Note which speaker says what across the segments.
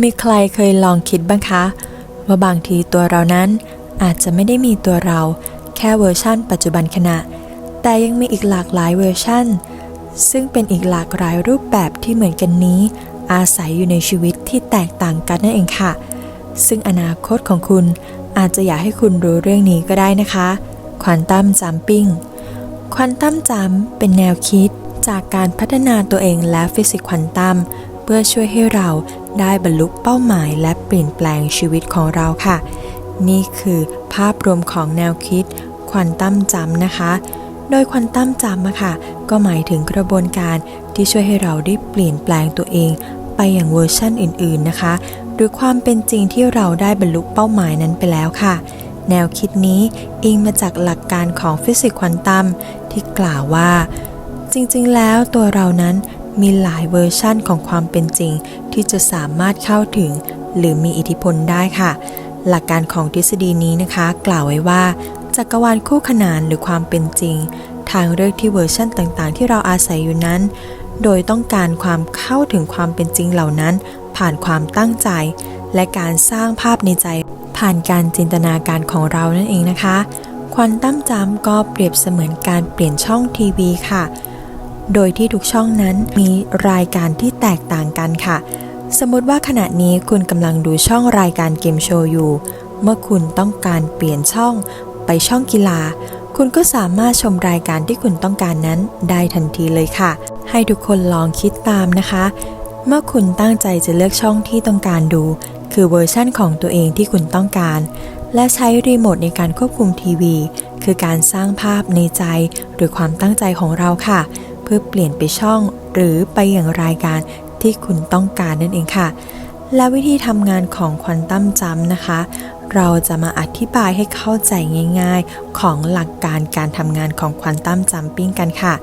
Speaker 1: มีใครเคยลองคิดบ้างคะ ว่าบางทีตัวเรานั้นอาจจะไม่ได้มีตัวเราแค่เวอร์ชั่นปัจจุบันขณะ แต่ยังมีอีกหลากหลายเวอร์ชั่น ซึ่งเป็นอีกหลากหลายรูปแบบที่เหมือนกันนี้ อาศัยอยู่ในชีวิตที่แตกต่างกันนั่นเองค่ะ ซึ่งอนาคตของคุณอาจจะอยากให้คุณรู้เรื่องนี้ก็ได้นะคะควอนตัมจัมปิ้งควอนตัมจัมเป็นแนวคิดจากการพัฒนาตัวเองและฟิสิกส์ควอนตัมเพื่อช่วยให้เรา ได้บรรลุเป้าหมายและเปลี่ยนแปลงชีวิตของเราค่ะ นี่คือภาพรวมของแนวคิดควอนตัมจัมนะคะ โดยควอนตัมจัมอะค่ะ ก็หมายถึงกระบวนการที่ช่วยให้เราได้เปลี่ยนแปลงตัวเอง ไปอย่างเวอร์ชั่นอื่น ๆนะคะ หรือความเป็นจริงที่เราได้บรรลุเป้าหมายนั้นไปแล้วค่ะแนวคิดนี้อิงมาจากหลักการของฟิสิกส์ควอนตัมที่กล่าวว่า จริงๆ แล้วตัวเรานั้น มีหลายเวอร์ชั่นของความเป็นจริง ที่จะสามารถเข้าถึง หรือมีอิทธิพลได้ค่ะ หลักการของทฤษฎีนี้นะคะ กล่าวไว้ว่าจักรวาลคู่ขนานหรือความเป็นจริง ทางเลือกที่เวอร์ชั่นต่างๆ ที่เราอาศัยอยู่นั้น โดยต้องการความเข้าถึงความเป็นจริงเหล่านั้น ผ่านความตั้งใจ และการสร้างภาพในใจ ผ่านการจินตนาการของเรานั่นเองนะคะ ควอนตัมจัมก็เปรียบเสมือนการเปลี่ยนช่องทีวีค่ะ โดยที่ทุกช่องนั้นมีรายการที่แตกต่างกันค่ะ สมมติว่าขณะนี้คุณกำลังดูช่องรายการเกมโชว์อยู่ เมื่อคุณต้องการเปลี่ยนช่องไปช่องกีฬา คุณก็สามารถชมรายการที่คุณต้องการนั้นได้ทันทีเลยค่ะ ให้ทุกคนลองคิดตามนะคะ เมื่อคุณตั้งใจจะเลือกช่องที่ต้องการดู คือเวอร์ชั่นของตัวเองที่คุณต้องการ และใช้รีโมทในการควบคุมทีวี คือการสร้างภาพในใจหรือความตั้งใจของเราค่ะ เพื่อเปลี่ยนไปช่องหรือไปอย่างรายการที่คุณต้องการนั่นเองค่ะ และวิธีทำงานของควอนตัมจัมนะคะ เราจะมาอธิบายให้เข้าใจง่าย ๆ ของหลักการการทำงานของควอนตัมจัมปิ้งกันค่ะ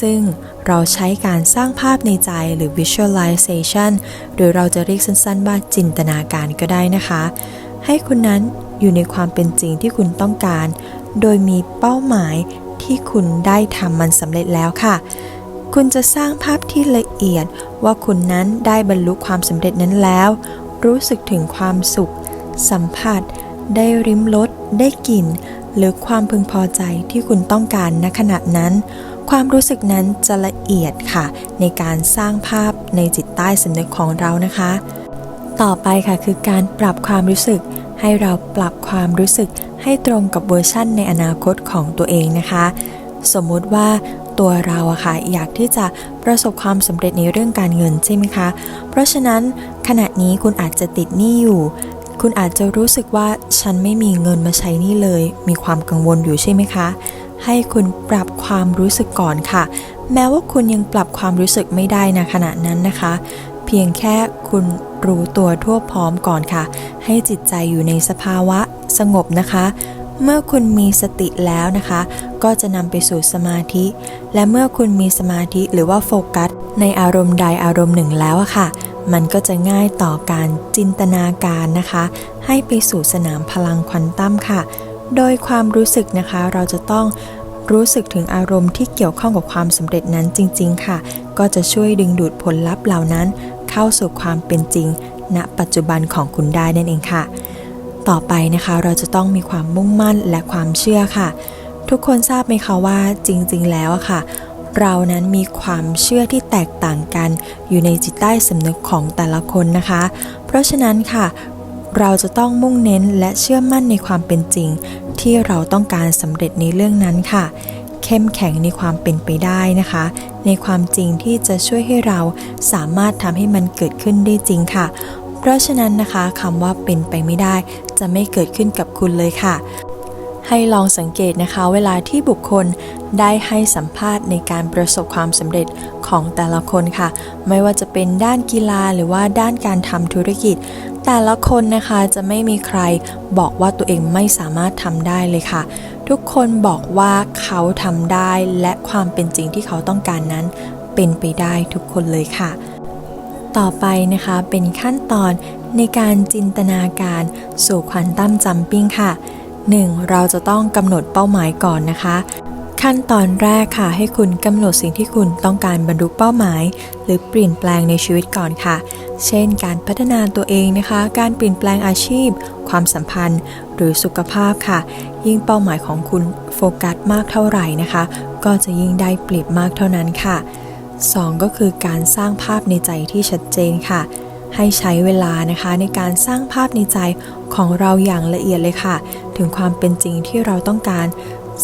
Speaker 1: ซึ่งเราใช้การสร้างภาพในใจหรือ visualization หรือเราจะเรียกสั้นๆว่าจินตนาการก็ได้นะคะ ให้คุณนั้นอยู่ในความเป็นจริงที่คุณต้องการ โดยมีเป้าหมาย ที่คุณได้ทำมันสำเร็จแล้วค่ะ คุณจะสร้างภาพที่ละเอียดว่าคุณนั้นได้บรรลุความสำเร็จนั้นแล้ว รู้สึกถึงความสุข สัมผัส ได้ริมรสได้กลิ่น หรือความพึงพอใจที่คุณต้องการณขณะนั้น ความรู้สึกนั้นจะละเอียดค่ะ ในการสร้างภาพในจิตใต้สำนึกของเรานะคะ ต่อไปค่ะคือการปรับความรู้สึกให้เราปรับความรู้สึก ให้ตรงกับเวอร์ชั่นในอนาคตของตัวเองนะคะ สมมุติว่าตัวเราอะค่ะอยากที่จะประสบความสำเร็จในเรื่องการเงินใช่ไหมคะ เพราะฉะนั้นขณะนี้คุณอาจจะติดหนี้อยู่ คุณอาจจะรู้สึกว่าฉันไม่มีเงินมาใช้หนี่เลย มีความกังวลอยู่ใช่ไหมคะ ให้คุณปรับความรู้สึกก่อนค่ะ แม้ว่าคุณยังปรับความรู้สึกไม่ได้นะขณะนั้นนะคะ เพียงแค่คุณ รู้ตัวทั่วพร้อมก่อนค่ะ ให้จิตใจอยู่ในสภาวะสงบนะคะ เมื่อคุณมีสติแล้วนะคะ ก็จะนำไปสู่สมาธิ และเมื่อคุณมีสมาธิหรือว่าโฟกัส ในอารมณ์ใดอารมณ์หนึ่งแล้วค่ะ มันก็จะง่ายต่อการจินตนาการนะคะ ให้ไปสู่สนามพลังควอนตัมค่ะ โดยความรู้สึกนะคะเราจะต้องรู้สึกถึงอารมณ์ที่เกี่ยวข้องกับความสำเร็จนั้นจริง ๆ ค่ะ ก็จะช่วยดึงดูดผลลัพธ์เหล่านั้น เข้าสู่ความเป็นจริง ณ ปัจจุบันของคุณได้นั่นเองค่ะ ต่อไปนะคะเราจะต้องมีความมุ่งมั่นและความเชื่อค่ะ ทุกคนทราบไหมคะว่าจริง ๆ แล้วอะค่ะ เรานั้นมีความเชื่อที่แตกต่างกัน อยู่ในจิตใต้สำนึกของแต่ละคนนะคะ เพราะฉะนั้นค่ะเราจะต้องมุ่งเน้นและเชื่อมั่นในความเป็นจริง ที่เราต้องการสำเร็จในเรื่องนั้นค่ะ เข้มแข็งในความเป็นไปได้นะคะ ในความจริงที่จะช่วยให้เราสามารถทำให้มันเกิดขึ้นได้จริงค่ะ เพราะฉะนั้นนะคะคำว่าเป็นไปไม่ได้ จะไม่เกิดขึ้นกับคุณเลยค่ะ ให้ลองสังเกตนะคะ เวลาที่บุคคลได้ให้สัมภาษณ์ในการประสบความสำเร็จของแต่ละคนค่ะ ไม่ว่าจะเป็นด้านกีฬาหรือว่าด้านการทำธุรกิจ แต่ละคนนะคะจะไม่มีใครบอกว่าตัวเองไม่สามารถทำได้เลยค่ะ ทุกคนบอกว่าเขาทำได้และความเป็นจริงที่เขาต้องการนั้น เป็นไปได้ทุกคนเลยค่ะ ต่อไปนะคะเป็นขั้นตอนในการจินตนาการสู่ควอนตัมจัมปิ้งค่ะ 1. เราจะต้องกำหนดเป้าหมายก่อนนะคะ ขั้นตอนแรกค่ะ ให้คุณกำหนดสิ่งที่คุณต้องการบรรลุเป้าหมาย หรือเปลี่ยนแปลงในชีวิตก่อนค่ะ เช่น การพัฒนาตัวเองนะคะ การเปลี่ยนแปลงอาชีพ ความสัมพันธ์ หรือสุขภาพค่ะ ยิ่งเป้าหมายของคุณโฟกัสมากเท่าไหร่นะคะ ก็จะยิ่งได้เปรียบมากเท่านั้นค่ะ 2 ก็คือการสร้างภาพในใจที่ชัดเจนค่ะ ให้ใช้เวลานะคะในการสร้างภาพในใจของเราอย่างละเอียดเลยค่ะ ถึงความเป็นจริงที่เราต้องการ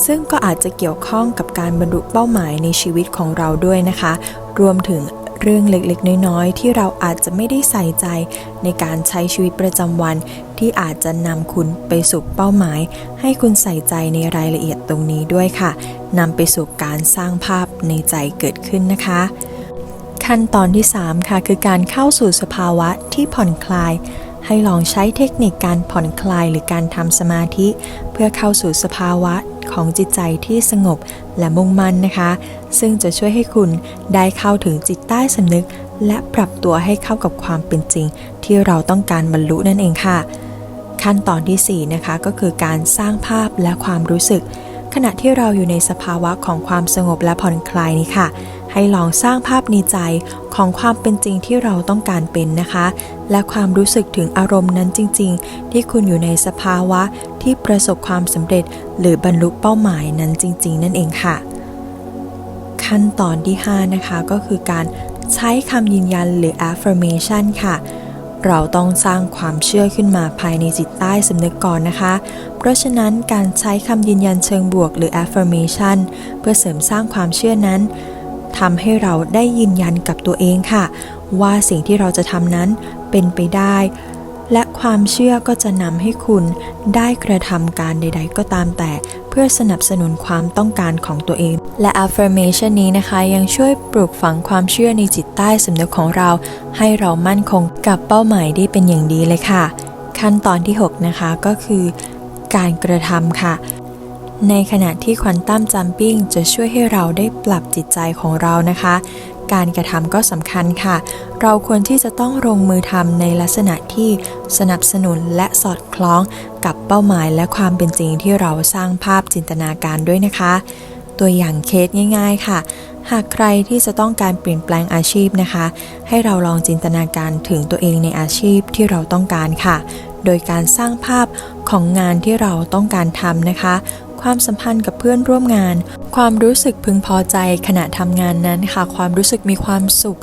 Speaker 1: ซึ่งก็อาจจะเกี่ยวข้องกับการบรรลุเป้าหมายในชีวิตของเราด้วยนะคะ รวมถึงเรื่องเล็กๆ น้อยๆ ที่เราอาจจะไม่ได้ใส่ใจในการใช้ชีวิตประจำวัน ที่อาจจะนำคุณไปสู่เป้าหมาย ให้คุณใส่ใจในรายละเอียดตรงนี้ด้วยค่ะนำไปสู่การสร้างภาพในใจเกิดขึ้นนะคะ ขั้นตอนที่ 3 ค่ะ คือการเข้าสู่สภาวะที่ผ่อนคลาย ให้ลองใช้เทคนิคการผ่อนคลายหรือการทำสมาธิ เพื่อเข้าสู่สภาวะของจิตใจที่สงบและมุ่งมั่นนะคะ ซึ่งจะช่วยให้คุณได้เข้าถึงจิตใต้สำนึก และปรับตัวให้เข้ากับความเป็นจริง ที่เราต้องการบรรลุนั่นเองค่ะ ขั้นตอนที่4นะคะก็คือการสร้างภาพและความรู้สึก ขณะที่เราอยู่ในสภาวะของความสงบและผ่อนคลายนี้ค่ะ ให้ลองสร้างภาพในใจของความเป็นจริงที่เราต้องการเป็นนะคะ และความรู้สึกถึงอารมณ์นั้นจริง ๆ ที่คุณอยู่ในสภาวะที่ประสบความสำเร็จ หรือบรรลุเป้าหมายนั้นจริง ๆ นั่นเองค่ะ ขั้นตอนที่ 5 นะคะก็คือการใช้คำยืนยันหรือ affirmation ค่ะ เราต้องสร้างความเชื่อขึ้นมาภายในจิตใต้สำนึกก่อนนะคะ เพราะฉะนั้นการใช้คำยืนยันเชิงบวกหรือ affirmation เพื่อเสริมสร้างความเชื่อนั้นทำให้เราได้ยืนยันกับตัวเองค่ะ ว่าสิ่งที่เราจะทำนั้นเป็นไปได้ และความเชื่อก็จะนำให้คุณได้กระทำการใด ๆ ก็ตามแต่ เพื่อสนับสนุนความต้องการของตัวเอง และ affirmation นี้นะคะยังช่วยปลูกฝังความเชื่อในจิตใต้สำนึกของเรา ให้เรามั่นคงกับเป้าหมายได้เป็นอย่างดีเลยค่ะ ขั้นตอนที่ 6 นะคะก็คือการกระทำค่ะในขณะที่ควอนตัมจัมปิ้งจะช่วยให้เราได้ปรับจิตใจของเรานะคะ การกระทำก็สำคัญค่ะ เราควรที่จะต้องลงมือทำในลักษณะที่สนับสนุนและสอดคล้องกับเป้าหมายและความเป็นจริงที่เราสร้างภาพจินตนาการด้วยนะคะ ตัวอย่างเคสง่าย ๆ ค่ะ หากใครที่จะต้องการเปลี่ยนแปลงอาชีพนะคะ ให้เราลองจินตนาการถึงตัวเองในอาชีพที่เราต้องการค่ะ โดยการสร้างภาพของงานที่เราต้องการทำนะคะ ความสัมพันธ์กับเพื่อนร่วมงาน ความรู้สึกพึงพอใจขณะทำงานนั้นค่ะ ความรู้สึกมีความสุข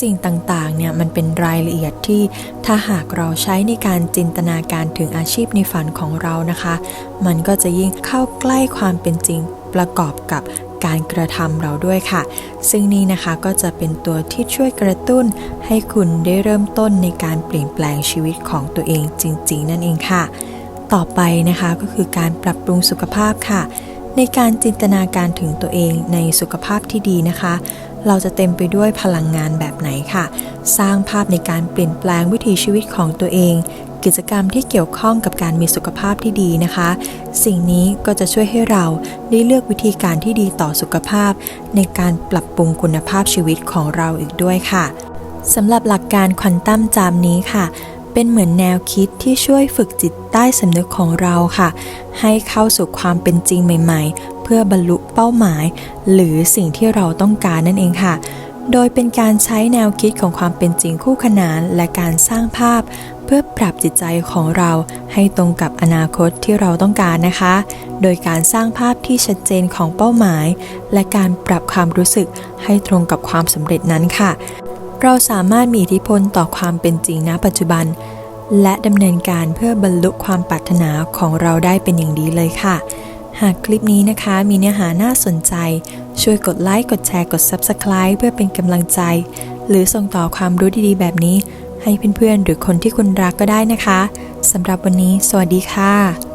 Speaker 1: สิ่งต่างๆ เนี่ยมันเป็นรายละเอียดที่ถ้าหากเราใช้ในการจินตนาการถึงอาชีพในฝันของเรานะคะ มันก็จะยิ่งเข้าใกล้ความเป็นจริงประกอบกับการกระทำเราด้วยค่ะ ซึ่งนี่นะคะก็จะเป็นตัวที่ช่วยกระตุ้น ให้คุณได้เริ่มต้นในการเปลี่ยนแปลงชีวิตของตัวเองจริง ๆ นั่นเองค่ะ ต่อไปนะคะก็คือการปรับปรุงสุขภาพค่ะ ในการจินตนาการถึงตัวเองในสุขภาพที่ดีนะคะ เราจะเต็มไปด้วยพลังงานแบบไหนค่ะ สร้างภาพในการเปลี่ยนแปลงวิถีชีวิตของตัวเอง กิจกรรมที่เกี่ยวข้องกับการมีสุขภาพที่ดีนะคะ สิ่งนี้ก็จะช่วยให้เราได้เลือกวิธีการที่ดีต่อสุขภาพ ในการปรับปรุงคุณภาพชีวิตของเราอีกด้วยค่ะสำหรับหลักการควอนตัมจามนี้ค่ะ เป็นเหมือนแนวคิดที่ช่วยฝึกจิตใต้สำนึกของเราค่ะ ให้เข้าสู่ความเป็นจริงใหม่ ๆ เพื่อบรรลุเป้าหมาย หรือสิ่งที่เราต้องการนั่นเองค่ะ โดยเป็นการใช้แนวคิดของความเป็นจริงคู่ขนานและการสร้างภาพ เพื่อปรับจิตใจของเราให้ตรงกับอนาคตที่เราต้องการนะคะ โดยการสร้างภาพที่ชัดเจนของเป้าหมาย และการปรับความรู้สึกให้ตรงกับความสำเร็จนั้นค่ะ เราสามารถมีอิทธิพลต่อความเป็นจริงณปัจจุบัน และดำเนินการเพื่อบรรลุความปรารถนาของเราได้เป็นอย่างดีเลยค่ะ หากคลิปนี้นะคะมีเนื้อหาน่าสนใจ ช่วยกดไลค์ กดแชร์ กด Subscribe เพื่อเป็นกำลังใจ หรือส่งต่อความรู้ดีๆ แบบนี้ ให้เพื่อนๆ หรือคนที่คุณรักก็ได้นะคะสำหรับวันนี้ สวัสดีค่ะ